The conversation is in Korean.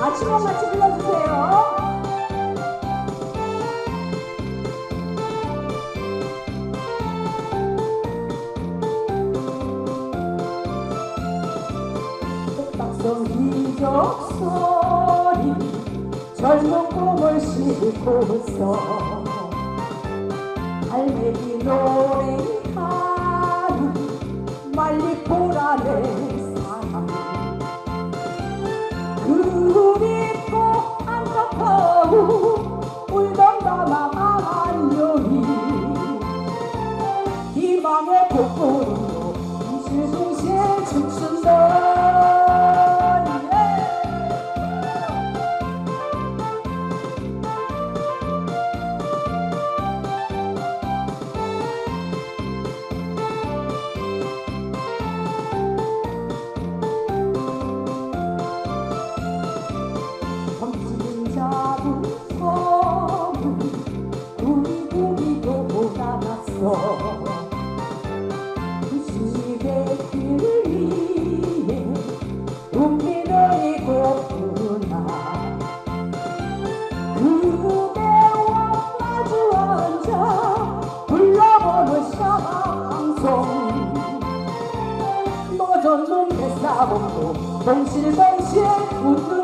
아침만 같이 불러주세요. 소리 젊은 꿈을 싣고서 갈매기 노래하는 말리포라는 샤방송 너전 눈에 싸움도 동실동실 웃는다